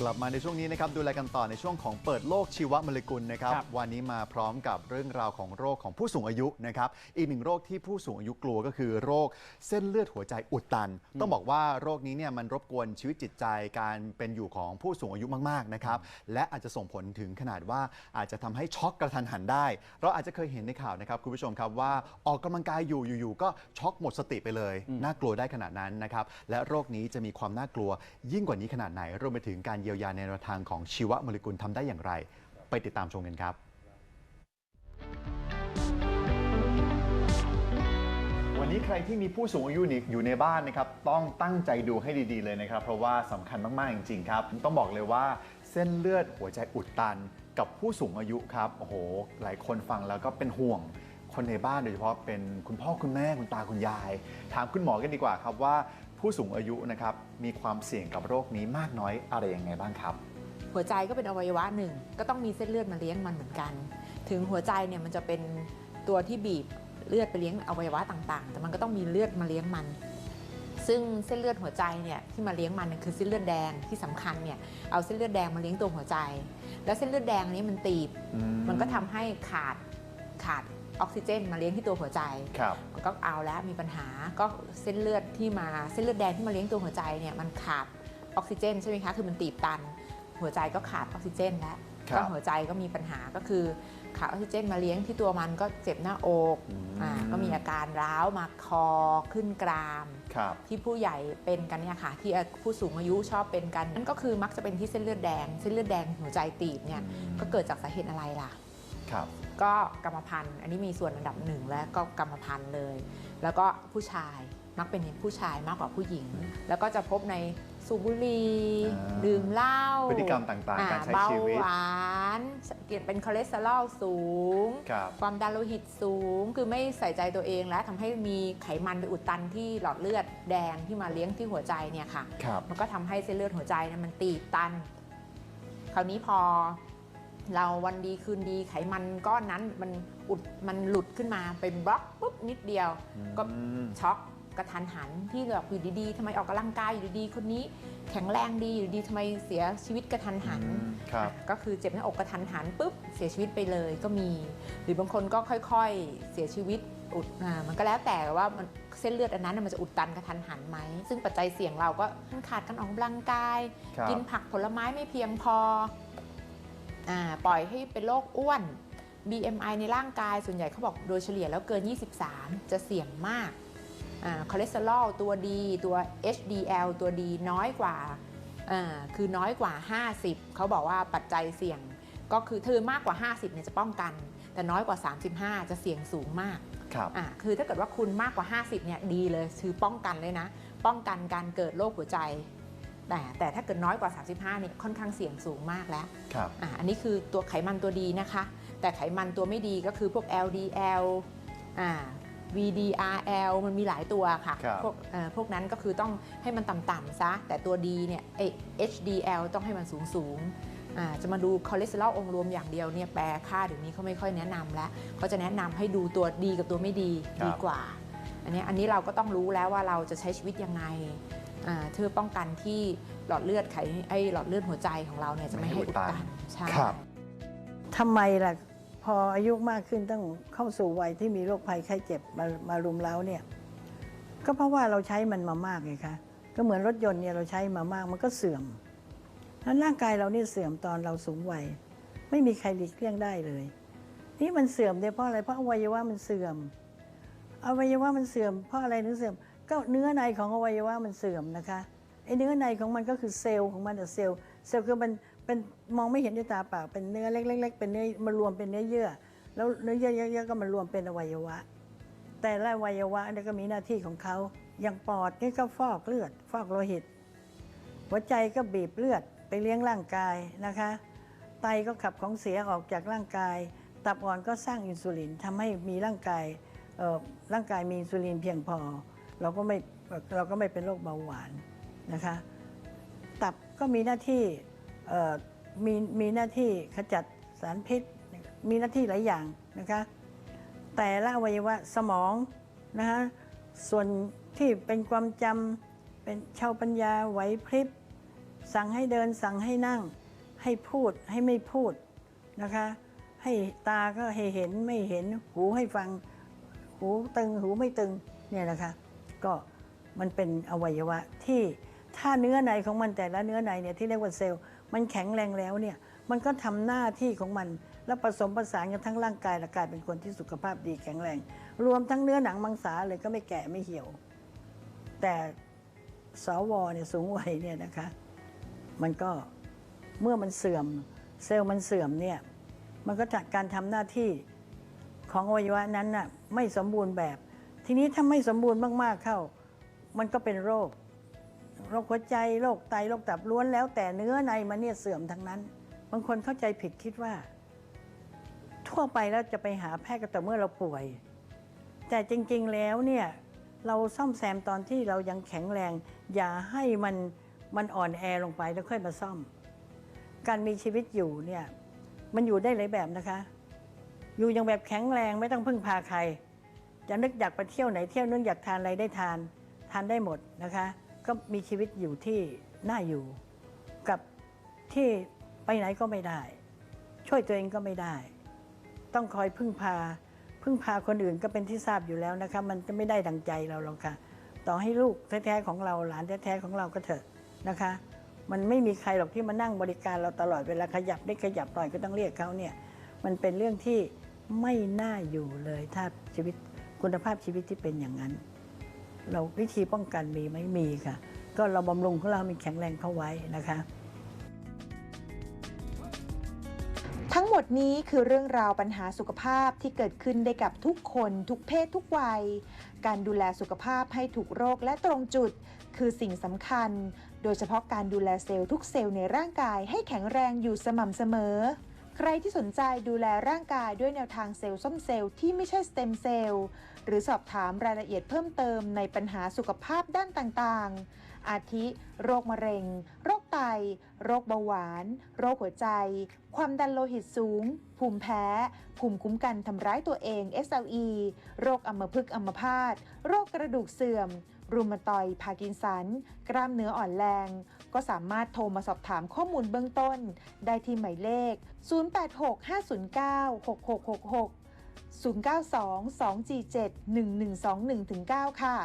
กลับมาในช่วงนี้นะครับดูแลกันต่อในช่วงของเปิดโลกชีวโมเลกุลนะครับครับวันนี้มาพร้อมกับเรื่องราวของโรคของผู้สูงอายุนะครับอีกหนึ่งโรคที่ผู้สูงอายุกลัวก็คือโรคเส้นเลือดหัวใจอุดตัน ต้องบอกว่าโรคนี้เนี่ยมันรบกวนชีวิตจิตใจการเป็นอยู่ของผู้สูงอายุมากๆนะครับและอาจจะส่งผลถึงขนาดว่าอาจจะทำให้ช็อกกระทันหันได้ เราอาจจะเคยเห็นในข่าวนะครับคุณผู้ชมครับว่าออกกำลังกายอยู่อยู่ๆก็ช็อกหมดสติไปเลย น่ากลัวได้ขนาดนั้นนะครับและโรคนี้จะมีความน่ากลัวยิ่งกว่านี้ขนาดไหนรวมไปถึงการเยียวยาในแนวทางของชีวโมเลกุลทำได้อย่างไร ไปติดตามชมกันครับวันนี้ใครที่มีผู้สูงอายุนี่อยู่ในบ้านนะครับต้องตั้งใจดูให้ดีๆเลยนะครับ เพราะว่าสำคัญมากๆจริงๆครับ ต้องบอกเลยว่าเส้นเลือดหัวใจอุดตันกับผู้สูงอายุครับโอ้โหหลายคนฟังแล้วก็เป็นห่วงคนในบ้านโดยเฉพาะเป็นคุณพ่อคุณแม่คุณตาคุณยาย ถามคุณหมอกันดีกว่าครับว่า ผู้สูงอายุนะครับมีความเสี่ยงกับโรคนี้มากน้อยอะไรยังไงบ้างครับ หัวใจก็เป็นอวัยวะหนึ่ง ก็ต้องมีเส้นเลือดมาเลี้ยงมันเหมือนกัน ถึงหัวใจเนี่ยมันจะเป็นตัวที่บีบเลือดไปเลี้ยงอวัยวะต่างๆ แต่มันก็ต้องมีเลือดมาเลี้ยงมัน ซึ่งเส้นเลือดหัวใจเนี่ยที่มาเลี้ยงมันเนี่ยคือเส้นเลือดแดงที่สำคัญเนี่ยเอาเส้นเลือดแดงมาเลี้ยงตัวหัวใจ แล้วเส้นเลือดแดงนี้มันตีบอืมมันก็ทำให้ขาดขาด ออกซิเจน มาเลี้ยงที่ตัวหัวใจครับมันก็เอาแล้วมีปัญหาก็เส้นเลือดที่มาเส้นเลือดแดงที่มาเลี้ยงตัวหัวใจเนี่ยมันขาดออกซิเจนใช่ไหมคะคือมันตีบตัน หัวใจก็ขาดออกซิเจนแล้วครับก็หัวใจก็มีปัญหาก็คือขาดออกซิเจนมาเลี้ยงที่ตัวมันก็เจ็บหน้าอกอืมอ่าก็มีอาการร้าวมาคอขึ้นกรามครับที่ผู้ใหญ่เป็นกันเนี่ยค่ะที่ผู้สูงอายุชอบเป็นกันนั่นก็คือมักจะเป็นที่เส้นเลือดแดง เส้นเลือดแดงหัวใจตีบเนี่ยอืมก็เกิดจากสาเหตุอะไรล่ะ ครับ ก็กรรมพันธุ์ อันนี้มีส่วนอันดับหนึ่งและก็กรรมพันธุ์เลย แล้วก็ผู้ชายมักเป็นผู้ชายมากกว่าผู้หญิง แล้วก็จะพบในสูบบุหรี่อ่า ดื่มเหล้าพฤติกรรมต่างๆการใช้เบาชีวิตหวานเกี่ยวเป็นคอเลสเตอรอลสูง ครับ ความดันโลหิตสูง คือไม่ใส่ใจตัวเองและทำให้มีไขมันไปอุดตันที่หลอดเลือดแดงที่มาเลี้ยงที่หัวใจเนี่ยค่ะ ครับ มันก็ทำให้เส้นเลือดหัวใจเนะมันตีบตัน คราวนี้พอ เราวันดีคืนดีไขมันก้อนนั้นมันอุดมันหลุดขึ้นมาเป็นบล็อกปุ๊บนิดเดียว ก็อืมช็อกกระทันหันที่แบบอยู่ดีๆทำไมออกกำลังกายอยู่ดีๆคนนี้แข็งแรงดีอยู่ดีทำไมเสียชีวิตกระทันหันอืมครับอะก็คือเจ็บหน้าอกกระทันหันปุ๊บเสียชีวิตไปเลยก็มี หรือบางคนก็ค่อยๆเสียชีวิตอุดอ่ามันก็แล้วแต่ว่ามันเส้นเลือดอันนั้นน่ะมันจะอุดตันกระทันหันไหม ซึ่งปัจจัยเสี่ยงเราก็ขาดการออกกำลังกายครับกินผักผลไม้ไม่เพียงพออา ปล่อยให้เป็นโรคอ้วน BMI ในร่างกายส่วนใหญ่เขาบอกโดยเฉลี่ยแล้วเกิน 23 จะเสี่ยงมากอาคอเลสเตอรอลตัวดีตัว HDL ตัวดีน้อยกว่าอ่าคือน้อยกว่า 50 เขาบอกว่าปัจจัยเสี่ยงก็คือเธอมากกว่า 50เนี่ยจะป้องกัน แต่น้อยกว่า 35 จะเสี่ยงสูงมากครับอะคือถ้าเกิดว่าคุณมากกว่า 50เนี่ยดีเลยคือป้องกันเลยนะ ป้องกันการเกิดโรคหัวใจ แต่แต่ถ้าเกิดน้อยกว่า 35เนี่ยค่อนข้างเสี่ยงสูงมากแล้วครับอะอันนี้คือตัวไขมันตัวดีนะคะ แต่ไขมันตัวไม่ดีก็คือพวก LDL อ่า VDRL มันมีหลายตัวค่ะครับพวกเอ่อพวกนั้นก็คือต้องให้มันต่ำๆซะ แต่ตัวดีเนี่ยไอ้ HDL ต้องให้มันสูงสูงๆอ่าจะมาดูคอเลสเตอรอลองค์รวมอย่างเดียวเนี่ยแปลค่าเดี๋ยวนี้เขาไม่ค่อยแนะนำแล้วเขาจะแนะนำให้ดูตัวดีกับตัวไม่ดีครับดีกว่า อันนี้อันนี้เราก็ต้องรู้แล้วว่าเราจะใช้ชีวิตยังไงอ่า เพื่อป้องกันที่หลอดเลือดไขไอ้หลอดเลือดหัวใจของเราเนี่ยจะไม่ให้อุดตันใช่ครับ ทำไมล่ะพออายุมากขึ้นต้องเข้าสู่วัยที่มีโรคภัยไข้เจ็บมามารุมเร้าเนี่ยก็เพราะว่าเราใช้มันมามากไงคะก็เหมือนรถยนต์เนี่ยเราใช้มามากมันก็เสื่อมนั้นร่างกายเรานี่เสื่อมตอนเราสูงวัย ไม่มีใครหลีกเลี่ยงได้เลย นี่มันเสื่อมเนี่ยเพราะอะไรเพราะอวัยวะมันเสื่อมอวัยวะมันเสื่อมเพราะอะไรถึงเสื่อม ก็เนื้อในของอวัยวะมันเสื่อมนะคะไอ้เนื้อในของมันก็คือเซลล์ของมันอะเซลล์เซลล์คือมันเป็นมองไม่เห็นด้วยตาเปล่าเป็นเนื้อเล็กๆเป็นเนื้อมารวมเป็นเนื้อเยื่อ แล้วเนื้อเยื่อเยอะๆก็มารวมเป็นอวัยวะ แต่ละอวัยวะนี่ก็มีหน้าที่ของเขาอย่างปอดนี่ก็ฟอกเลือด ฟอกโลหิต หัวใจก็บีบเลือดไปเลี้ยงร่างกายนะคะ ไตก็ขับของเสียออกจากร่างกาย ตับอ่อนก็สร้างอินซูลินทำให้มีร่างกายร่างกายมีอินซูลินเพียงพอ เราก็ไม่เราก็ไม่เป็นโรคเบาหวานนะคะ ตับก็มีหน้าที่มีมีหน้าที่ขจัดสารพิษ มีหน้าที่หลายอย่างนะคะ แต่ละอวัยวะสมองนะคะส่วนที่เป็นความจำเป็นชาวปัญญาไหวพริบ สั่งให้เดินสั่งให้นั่ง ให้พูดให้ไม่พูดนะคะ ให้ตาก็ให้เห็นไม่เห็นหูให้ฟัง หูตึงหูไม่ตึงเนี่ยนะคะ ก็มันเป็นอวัยวะที่ถ้าเนื้อในของมันแต่ละเนื้อในเนี่ยที่เรียกว่าเซลล์มันแข็งแรงแล้วเนี่ยมันก็ทำหน้าที่ของมัน แล้วผสมผสานกันทั้งร่างกายและกลายเป็นคนที่สุขภาพดีแข็งแรง รวมทั้งเนื้อหนังมังสาเลยก็ไม่แก่ไม่เหี่ยว แต่สวเนี่ยสูงวัยเนี่ยนะคะ มันก็เมื่อมันเสื่อม เซลล์มันเสื่อมเนี่ยมันก็จากการทำหน้าที่ของอวัยวะนั้นน่ะไม่สมบูรณ์แบบ ทีนี้ถ้าไม่สมบูรณ์มากๆเข้า มันก็เป็นโรค โรคหัวใจโรคไตโรคตับล้วนแล้วแต่เนื้อในมันเนี่ยเสื่อมทั้งนั้น บางคนเข้าใจผิดคิดว่า ทั่วไปแล้วจะไปหาแพทย์ก็แต่เมื่อเราป่วย แต่จริงๆแล้วเนี่ยเราซ่อมแซมตอนที่เรายังแข็งแรง อย่าให้มันมันอ่อนแอลงไปแล้วค่อยมาซ่อม การมีชีวิตอยู่เนี่ยมันอยู่ได้หลายแบบนะคะ อยู่อย่างแบบแข็งแรงไม่ต้องพึ่งพาใคร จะนึกอยากไปเที่ยวไหนเที่ยวนู้นอยากทานอะไรได้ทานทานได้หมดนะคะ ก็มีชีวิตอยู่ที่น่าอยู่ กับที่ไปไหนก็ไม่ได้ ช่วยตัวเองก็ไม่ได้ ต้องคอยพึ่งพา พึ่งพาคนอื่นก็เป็นที่ทราบอยู่แล้วนะคะ มันจะไม่ได้ดังใจเราหรอกค่ะ ต่อให้ลูกแท้ๆของเราหลานแท้ๆของเราก็เถอะนะคะ มันไม่มีใครหรอกที่มานั่งบริการเราตลอดเวลาขยับได้ขยับหน่อยก็ต้องเรียกเขาเนี่ยมันเป็นเรื่องที่ไม่น่าอยู่เลยถ้าชีวิต คุณภาพชีวิตที่เป็นอย่างนั้น เราวิธีป้องกันมีไหมมีค่ะ ก็เราบำรุงของเรามีแข็งแรงเข้าไว้นะคะ ทั้งหมดนี้คือเรื่องราวปัญหาสุขภาพที่เกิดขึ้นได้กับทุกคนทุกเพศทุกวัย การดูแลสุขภาพให้ถูกโรคและตรงจุด คือสิ่งสำคัญ โดยเฉพาะการดูแลเซลล์ทุกเซลล์ในร่างกายให้แข็งแรงอยู่สม่ำเสมอ ใครที่สนใจดูแลร่างกายด้วยแนวทางเซลล์ส้มเซลล์ที่ไม่ใช่สเต็มเซลล์หรือสอบถามรายละเอียดเพิ่มเติมในปัญหาสุขภาพด้านต่างๆ อาทิ โรคมะเร็ง โรคไต โรคเบาหวาน โรคหัวใจ ความดันโลหิตสูง ภูมิแพ้ ภูมิคุ้มกันทำร้ายตัวเอง SLE โรคอัมพฤกษ์อัมพาต โรคกระดูกเสื่อม รูมาตอยพากินสัน กล้ามเนื้ออ่อนแรง ก็สามารถโทรมาสอบถามข้อมูลเบื้องต้น ได้ที่หมายเลข 086 509 6666 092 247 1121-9 ค่ะ